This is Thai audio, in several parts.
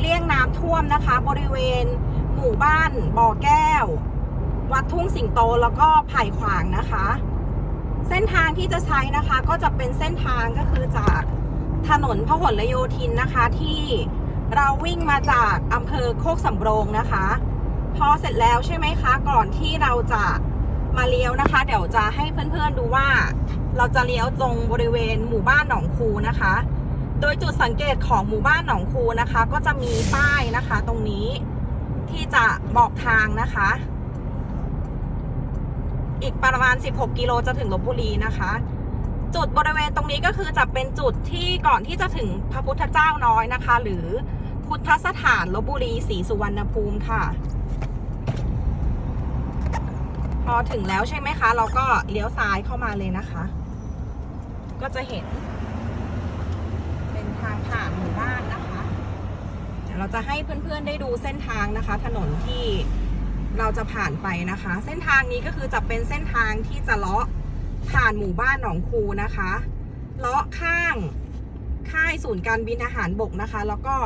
เลี่ยงน้ำท่วมนะคะ บริเวณ หมู่บ้านบ่อแก้ว วัดทุ่งสิงโตแล้วก็ไผ่ขวางนะคะ เส้นทางที่จะใช้นะคะ ก็จะเป็นเส้นทางก็คือจากถนนพหลโยธินนะคะที่เราวิ่งมาจากอำเภอโคกสำโรงนะคะ พอเสร็จแล้วใช่ไหมคะ ก่อนที่เราจะมาเลี้ยวนะคะ เดี๋ยวจะให้เพื่อนๆดูว่า เราจะเลี้ยวตรงบริเวณหมู่บ้านหนองคูนะคะ โดยจุดสังเกตของหมู่บ้านหนองคูนะคะ ก็จะมีป้ายนะคะ ตรงนี้ที่จะบอกทางนะคะ อีกประมาณ 16 กิโลจะถึงลบบุรีนะคะ จุดบริเวณตรงนี้ก็คือจะเป็นจุดที่ก่อนที่จะถึงพระพุทธเจ้าน้อยนะคะ หรือพุทธสถานลบบุรีศรีสุวรรณภูมิค่ะ พอถึงแล้วใช่ไหมคะ เราก็เลี้ยวซ้ายเข้ามาเลยนะคะ ก็จะเห็น ผ่านหมู่บ้านนะคะเดี๋ยวเราจะให้เพื่อนๆได้ดูเส้นทางนะคะ ถนนที่เราจะผ่านไปนะคะ เส้นทางนี้ก็คือจะเป็นเส้นทางที่จะเลาะผ่านหมู่บ้านหนองคูนะคะเลาะข้างค่ายศูนย์การบินทหารบกนะคะ แล้วก็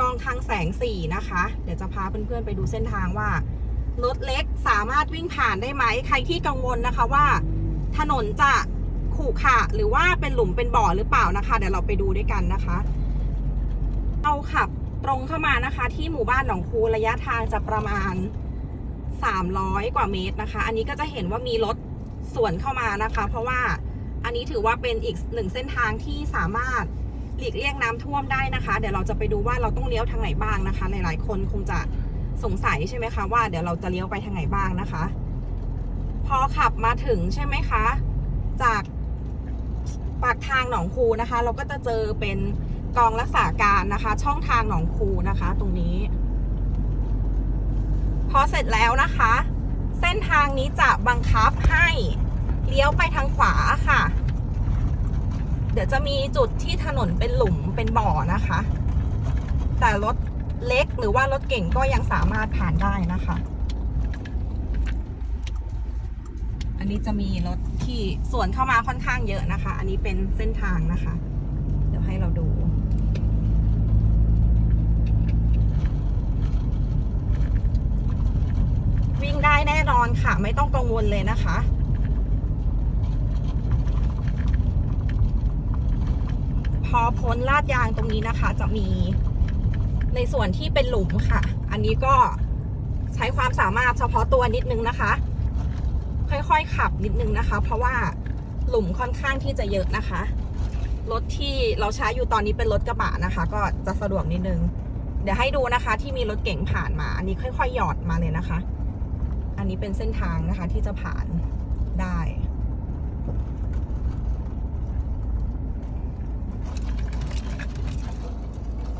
กองทางแสงสี่นะคะ เดี๋ยวจะพาเพื่อนๆไปดูเส้นทางว่ารถเล็กสามารถวิ่งผ่านได้ไหม ใครที่กังวลนะคะว่า ถนนจะ ขรุขระหรือว่าเป็นหลุมเป็นบ่อหรือเปล่านะคะ เดี๋ยวเราไปดูด้วยกันนะคะเอาขับตรงเข้ามานะคะ ที่หมู่บ้านหนองคูระยะทางจะประมาณ 300 กว่าเมตรนะคะ อันนี้ก็จะเห็นว่ามีรถสวนเข้ามานะคะ เพราะว่าอันนี้ถือว่าเป็นอีกหนึ่งเส้นทางที่สามารถหลีกเลี่ยงน้ำท่วมได้นะคะ เดี๋ยวเราจะไปดูว่าเราต้องเลี้ยวทางไหนบ้างนะคะ หลายๆ คนคงจะสงสัยใช่ไหมคะว่าเดี๋ยวเราจะเลี้ยวไปทางไหนบ้างนะคะ พอขับมาถึงใช่ไหมคะ จาก ปากทางหนองคูนะคะ เราก็จะเจอเป็นกองรักษาการนะคะ ช่องทางหนองคูนะคะ ตรงนี้ พอเสร็จแล้วนะคะ เส้นทางนี้จะบังคับให้เลี้ยวไปทางขวาค่ะ เดี๋ยวจะมีจุดที่ถนนเป็นหลุมเป็นบ่อนะคะ แต่รถเล็กหรือว่ารถเก่งก็ยังสามารถผ่านได้นะคะ อันนี้จะมีรถที่สวนเข้ามาค่อนข้างเยอะนะคะ อันนี้เป็นเส้นทางนะคะ เดี๋ยวให้เราดูวิ่งได้แน่นอนค่ะ ไม่ต้องกังวลเลยนะคะ พอพ้นลาดยางตรงนี้นะคะ จะมีในส่วนที่เป็นหลุมค่ะ อันนี้ก็ใช้ความสามารถเฉพาะตัวนิดนึงนะคะ ค่อยๆ ขับนิดนึงนะคะ เพราะว่าหลุมค่อนข้างที่จะเยอะนะคะ รถที่เราใช้อยู่ตอนนี้เป็นรถกระบะนะคะ ก็จะสะดวกนิดนึง เดี๋ยวให้ดูนะคะที่มีรถเก๋งผ่านมา อันนี้ค่อยๆ หยอดมาเลยนะคะ อันนี้เป็นเส้นทางนะคะที่จะผ่านได้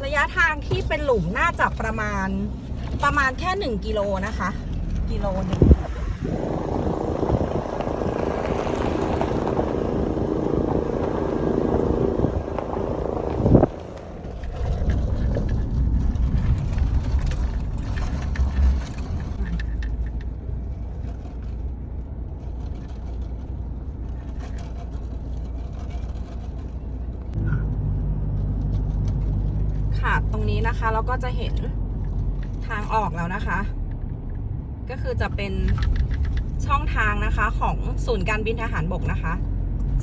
ระยะทางที่เป็นหลุมน่าจะประมาณประมาณแค่หนึ่งกิโลนะคะ กิโลหนึ่ง นี้นะคะ เราก็จะเห็นทางออกแล้วนะคะ ก็คือจะเป็นช่องทางนะคะของศูนย์การบินทหารบกนะคะ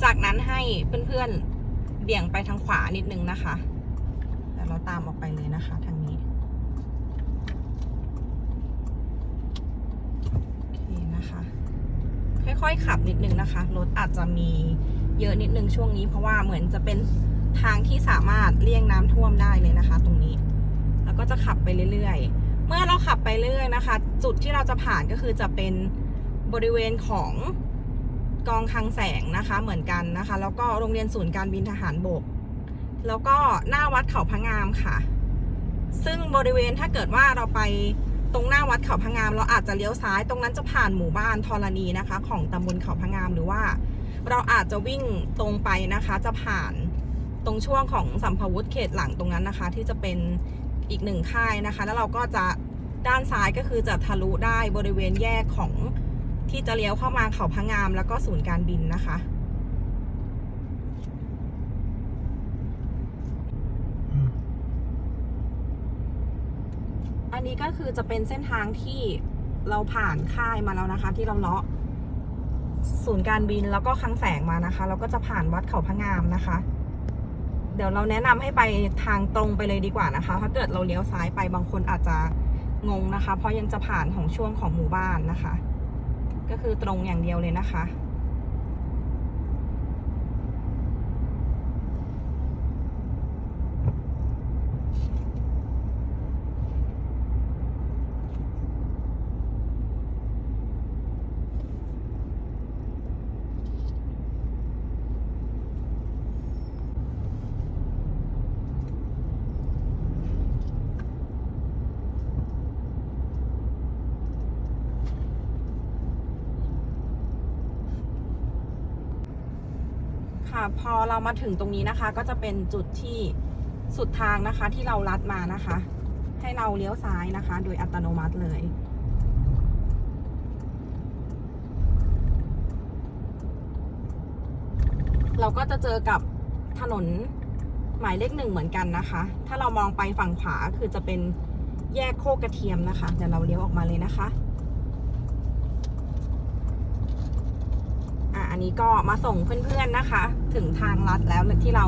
จากนั้นให้เพื่อนๆเบี่ยงไปทางขวานิดนึงนะคะแต่เราตามออกไปเลยนะคะทางนี้โอเคนะคะ ค่อยๆขับนิดนึงนะคะ รถอาจจะมีเยอะนิดนึงช่วงนี้ เพราะว่าเหมือนจะเป็นทางที่สามารถเลี่ยงน้ำท่วมได้เลยนะคะ ตรงนี้ จะขับไปเรื่อยๆ เมื่อเราขับไปเรื่อยนะคะ จุดที่เราจะผ่านก็คือจะเป็นบริเวณของกองคลังแสงนะคะเหมือนกันนะคะ แล้วก็โรงเรียนศูนย์การบินทหารบก แล้วก็หน้าวัดเขาพะงามค่ะ ซึ่งบริเวณถ้าเกิดว่าเราไปตรงหน้าวัดเขาพะงาม เราอาจจะเลี้ยวซ้ายตรงนั้นจะผ่านหมู่บ้านธรณีนะคะ ของตำบลเขาพะงามหรือว่า เราอาจจะวิ่งตรงไปนะคะ จะผ่านตรงช่วงของสัมภวุธเขตหลังตรงนั้นนะคะ ที่จะเป็น อีกหนึ่งค่ายนะคะ แล้วเราก็จะด้านซ้ายก็คือจะทะลุได้บริเวณแยกของที่จะเลี้ยวเข้ามาเขาพังงาม แล้วก็ศูนย์การบินนะคะ อันนี้ก็คือจะเป็นเส้นทางที่เราผ่านค่ายมาแล้วนะคะ ที่เราเลาะศูนย์การบินแล้วก็คังแสงมานะคะ เราก็จะผ่านวัดเขาพังงามนะคะ เดี๋ยวเราแนะนำให้ไปทางตรงไปเลยดีกว่านะคะ ถ้าเกิดเราเลี้ยวซ้ายไปบางคนอาจจะงงนะคะ เพราะยังจะผ่านของช่วงของหมู่บ้านนะคะ ก็คือตรงอย่างเดียวเลยนะคะ ค่ะ พอเรามาถึงตรงนี้นะคะ ก็จะเป็นจุดที่สุดทางนะคะ ที่เราลัดมานะคะ ให้เราเลี้ยวซ้ายนะคะ โดยอัตโนมัติเลย เราก็จะเจอกับถนนหมายเลขหนึ่งเหมือนกันนะคะ ถ้าเรามองไปฝั่งขวาคือจะเป็นแยกโคกกระเทียมนะคะ เดี๋ยวเราเลี้ยวออกมาเลยนะคะ อะอั นนี้ก็มาส่งเพื่อนๆนะคะ ถึงทางลัดแล้วที่เรา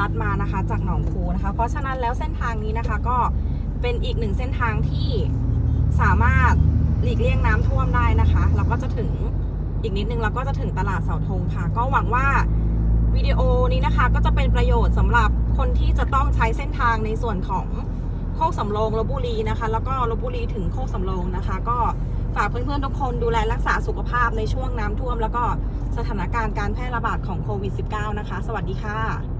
ลัดมานะคะ จากหนองคูนะคะ เพราะฉะนั้นแล้วเส้นทางนี้นะคะก็เป็นอีกหนึ่งเส้นทางที่สามารถหลีกเลี่ยงน้ำท่วมได้นะคะ เราก็จะถึงอีกนิดนึงเราก็จะถึงตลาดเสาธงค่ะ ก็หวังว่าวิดีโอนี้นะคะก็จะเป็นประโยชน์สำหรับคนที่จะต้องใช้เส้นทางในส่วนของโคกสำโรงลบบุรีนะคะ แล้วก็ลบบุรีถึงโคกสำโรงนะคะ ก็ฝากเพื่อนๆทุกคนดูแลรักษาสุขภาพในช่วงน้ำท่วม แล้วก็ สถานการณ์การแพร่ระบาดของโควิด -19 นะคะ สวัสดีค่ะ